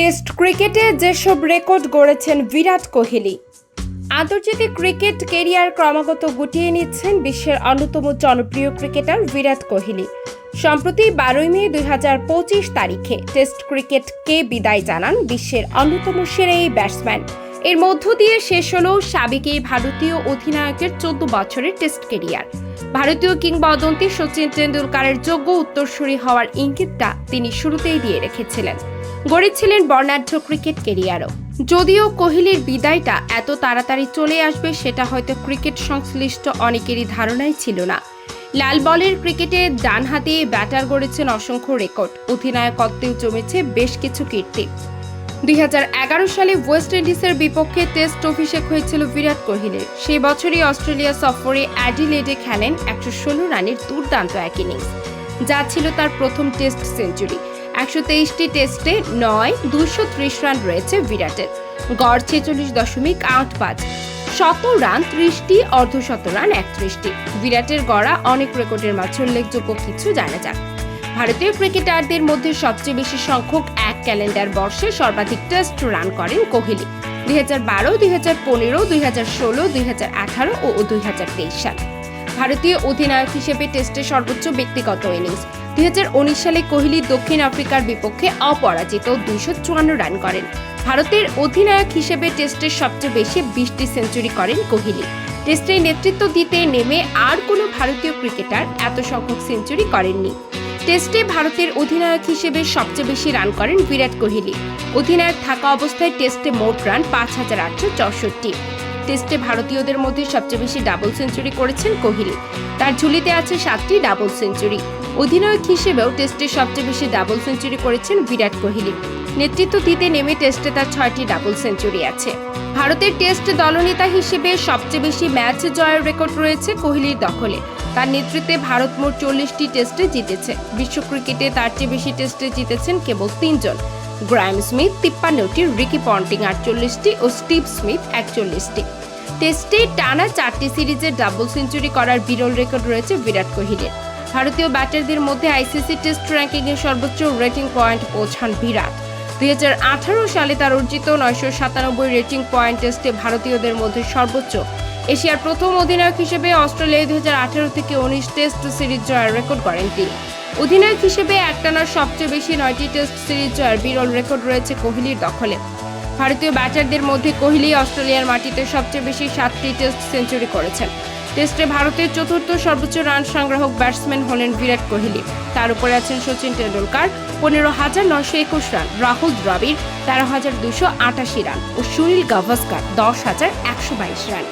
Test ক্রিকেটে যেসব record গড়েছেন বিরাট কোহলি, আন্তর্জাতিক ক্রিকেট কেরিয়ার ক্রমাগত গুটিয়ে নিচ্ছেন বিশ্বের অন্যতম জনপ্রিয় ক্রিকেটার বিরাট কোহলি। সম্প্রতি বারোই মে দুই হাজার পঁচিশ তারিখে টেস্ট ক্রিকেটকে বিদায় জানান বিশ্বের অন্যতম সেরা এই ব্যাটসম্যান। এর মধ্য দিয়ে শেষ হল সাবেক এই ভারতীয় অধিনায়কের চোদ্দ বছরের টেস্ট কেরিয়ার। ভারতীয় কিংবদন্তি সচিন তেন্ডুলকারের যোগ্য উত্তরসূরি হওয়ার ইঙ্গিতটা তিনি শুরুতেই দিয়ে রেখেছিলেন। গড়েছিলেন বর্ণাঢ্য ক্রিকেট কেরিয়ারও। যদিও কোহলির বিদায়টা এত তাড়াতাড়ি চলে আসবে সেটা হয়তো ক্রিকেট সংশ্লিষ্ট অনেকেরই ধারণাই ছিল না। লাল বলের ক্রিকেটে ডান হাতে ব্যাটার গড়েছেন অসংখ্য রেকর্ড অধিনায়কত্বেও জমেছে বেশ কিছু কীর্তি। দুই হাজার এগারো সালে ওয়েস্ট ইন্ডিজের বিপক্ষে টেস্ট অভিষেক হয়েছিল বিরাট কোহলির। সেই বছরই অস্ট্রেলিয়া সফরে অ্যাডিলেডে খেলেন একশো ষোলো রানের দুর্দান্ত এক ইনিংস, যা ছিল তার প্রথম টেস্ট সেঞ্চুরি। একশো তেইশটি টেস্টে নয় দুশো ত্রিশ রান রয়েছে বিরাটের। গড় ছেচল্লিশ দশমিক আট পাঁচ। শত রান, ত্রিশটি, অর্ধশত রান, একত্রিশটি। বিরাটের গড়া অনেক রেকর্ডের মাঝে উল্লেখযোগ্য কিছু জানা যাক। ভারতীয় ক্রিকেটারদের মধ্যে সবচেয়ে বেশি সংখ্যক এক ক্যালেন্ডার বর্ষে সর্বাধিক টেস্ট রান করেন কোহলি। দুই হাজার বারো, দুই হাজার পনেরো, দুই হাজার ষোলো, দুই হাজার আঠারো ও দুই হাজার তেইশ সাল। ভারতীয় অধিনায়ক হিসেবে টেস্টে সর্বোচ্চ ব্যক্তিগত ইনিংস। দুই সালে কোহলি দক্ষিণ আফ্রিকার বিপক্ষে অপরাজিত দুইশো চুয়ান্ন রান করেন। ভারতের অধিনায়ক হিসেবে টেস্টের সবচেয়ে বেশি বিশটি সেঞ্চুরি করেন কোহলি। টেস্টে নেতৃত্ব দিতে নেমে আর কোনো ভারতীয় ক্রিকেটার এত সংখ্যক সেঞ্চুরি করেননি। টেস্টে ভারতের অধিনায়ক হিসেবে সবচেয়ে বেশি রান করেন বিরাট কোহলি। অধিনায়ক থাকা অবস্থায় টেস্টে মোট রান পাঁচ হাজার আটশো চৌষট্টি। টেস্টে ভারতীয়দের মধ্যে সবচেয়ে বেশি ডাবল সেঞ্চুরি করেছেন কোহলি। তার ঝুলিতে আছে সাতটি ডাবল সেঞ্চুরি অধিনায়ক হিসেবেও টেস্টে সবচেয়ে বেশি ডাবল সেঞ্চুরি করেছেন বিরাট কোহলি। নেতৃত্ব দিতে নেমে টেস্টে তার ছয়টি ডাবল সেঞ্চুরি আছে। ভারতের টেস্ট দলনেতা হিসেবে সবচেয়ে বেশি ম্যাচ জয়ের রেকর্ড রয়েছে কোহলির দখলে। তার নেতৃত্বে ভারত মোট চল্লিশটি টেস্টে জিতেছে। বিশ্ব ক্রিকেটে তার চেয়ে বেশি টেস্টে জিতেছেন কেবল তিনজন। গ্রাইম স্মিথ তিপ্পান্নটি, রিকি পন্টিং আটচল্লিশটি ও স্টিভ স্মিথ একচল্লিশটি। টেস্টে টানা চারটি সিরিজে ডাবল সেঞ্চুরি করার বিরল রেকর্ড রয়েছে বিরাট কোহলির। ভারতীয় ব্যাটারদের মধ্যে আইসিসি টেস্ট র্যাঙ্কিংয়ে সর্বোচ্চ রেটিং পয়েন্ট পৌঁছান বিরাট। দুই সালে তার অর্জিত নয়শো সাতানব্বই রেটিং পয়েন্ট টেস্টে ভারতীয়দের মধ্যে সর্বোচ্চ। এশিয়ার প্রথম অধিনায়ক হিসেবে অস্ট্রেলিয়ায় দুই হাজার আঠারো থেকে উনিশ টেস্ট সিরিজ জয়ের রেকর্ড করেন তিনি। অধিনায়ক হিসেবে একটানার সবচেয়ে বেশি নয়টি টেস্ট সিরিজ জয়ের বিরল রেকর্ড রয়েছে কোহলির দখলে। ভারতীয় ব্যাটারদের মধ্যে কোহলি অস্ট্রেলিয়ার মাটিতে সবচেয়ে বেশি সাতটি টেস্ট সেঞ্চুরি করেছেন। টেস্টে ভারতের চতুর্থ সর্বোচ্চ রান সংগ্রাহক ব্যাটসম্যান হলেন বিরাট কোহলি। তার উপরে আছেন সচিন টেন্ডুলকার পনেরো হাজার নশো একুশ রান রাহুল দ্রাবিড়, তেরো হাজার দুশো আটাশি রান ও সুনীল গাভাস্কার, দশ হাজার একশো বাইশ রান।